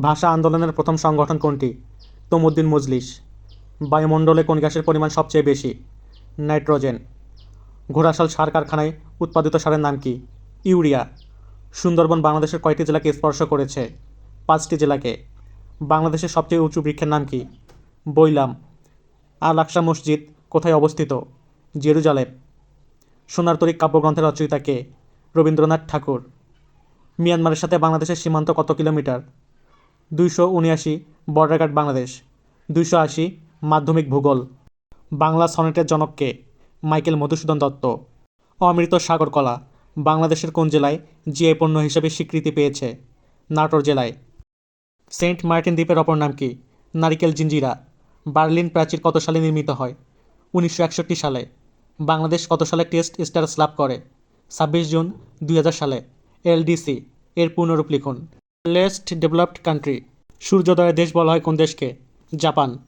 ভাষা আন্দোলনের প্রথম সংগঠন কোনটি? তমুদ্দিন মজলিস। বায়ুমণ্ডলে কোন গ্যাসের পরিমাণ সবচেয়ে বেশি? নাইট্রোজেন। ঘোড়াশাল সার কারখানায় উৎপাদিত সারের নাম কি? ইউরিয়া। সুন্দরবন বাংলাদেশের কয়টি জেলাকে স্পর্শ করেছে? পাঁচটি জেলাকে। বাংলাদেশের সবচেয়ে উঁচু বৃক্ষের নাম কি? বইলাম আল আকসা মসজিদ কোথায় অবস্থিত? জেরুজালেম। সোনার তরী কাব্যগ্রন্থের রচয়িতা কে? রবীন্দ্রনাথ ঠাকুর। মিয়ানমারের সাথে বাংলাদেশের সীমান্ত কত কিলোমিটার? দুইশো উনআশি বর্ডার গার্ড বাংলাদেশ, দুইশো আশি মাধ্যমিক ভূগোল, বাংলা সনেটের জনককে মাইকেল মধুসূদন দত্ত, অমৃত সাগর কলা, বাংলাদেশের কোন জেলায় জিআই পণ্য হিসেবে স্বীকৃতি পেয়েছে? নাটোর জেলায়। সেন্ট মার্টিন দ্বীপের অপর নাম কি? নারিকেল জিঞ্জিরা। বার্লিন প্রাচীর কত সালে নির্মিত হয়? উনিশশো একষট্টি সালে। বাংলাদেশ কত সালে টেস্ট স্ট্যাটাস লাভ করে? ছাব্বিশ জুন দুই হাজার সালে। এলডিসি এর পুনরূপ লিখুন। Least developed country. সূর্যোদয়ের দেশ বলা হয় কোন দেশকে? জাপান।